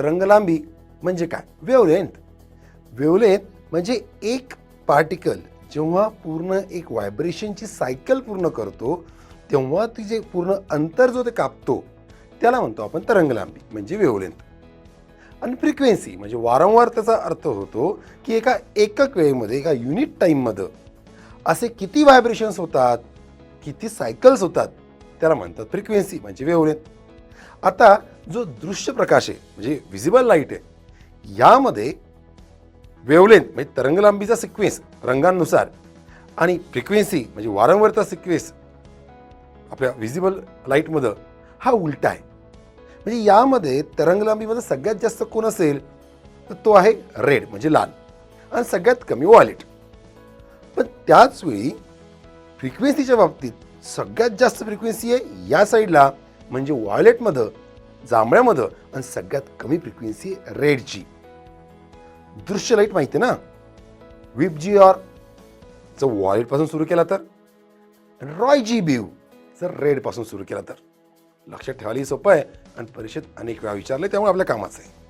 तरंगलांबी म्हणजे काय? वेवलेंथ वेवलेंथ म्हणजे एक पार्टिकल जेव्हा पूर्ण एक व्हायब्रेशनची सायकल पूर्ण करतो तेव्हा ती जे पूर्ण अंतर जो ते कापतो त्याला म्हणतो आपण तरंगलांबी म्हणजे वेवलेंथ आणि फ्रिक्वेन्सी म्हणजे वारंवार त्याचा अर्थ होतो की एका एकक वेळेमध्ये एका युनिट टाईममध्ये असे किती व्हायब्रेशन्स होतात किती सायकल्स होतात त्याला म्हणतात फ्रिक्वेन्सी म्हणजे वेवलेंथ आता जो दृश्य प्रकाश आहे म्हणजे व्हिजिबल लाइट आहे यामध्ये वेवलेन म्हणजे तरंगलांबीचा सिक्वेन्स रंगांनुसार आणि फ्रिक्वेन्सी म्हणजे वारंवारचा सिक्वेन्स आपल्या व्हिजिबल लाईटमध्ये हा उलटा आहे. म्हणजे यामध्ये तरंगलांबीमध्ये सगळ्यात जास्त कोण असेल तर तो आहे रेड म्हणजे लाल. आणि सगळ्यात कमी वॉलेट पण त्याचवेळी फ्रिक्वेन्सीच्या बाबतीत सगळ्यात जास्त फ्रिक्वेन्सी आहे या साईडला म्हणजे वॉयलेटमध्ये जांभळ्यामध्ये आणि सगळ्यात कमी फ्रिक्वेन्सी रेड रेडची दृश्य लाइट माहिती आहे ना? विप जी ऑर जर वॉलेटपासून सुरू केला तर. रॉय जी बीव जर रेडपासून सुरू केला तर. लक्षात ठेवायला सोपं आहे आणि परीक्षेत अनेक वेळा विचारले त्यामुळे आपल्या कामाचं आहे.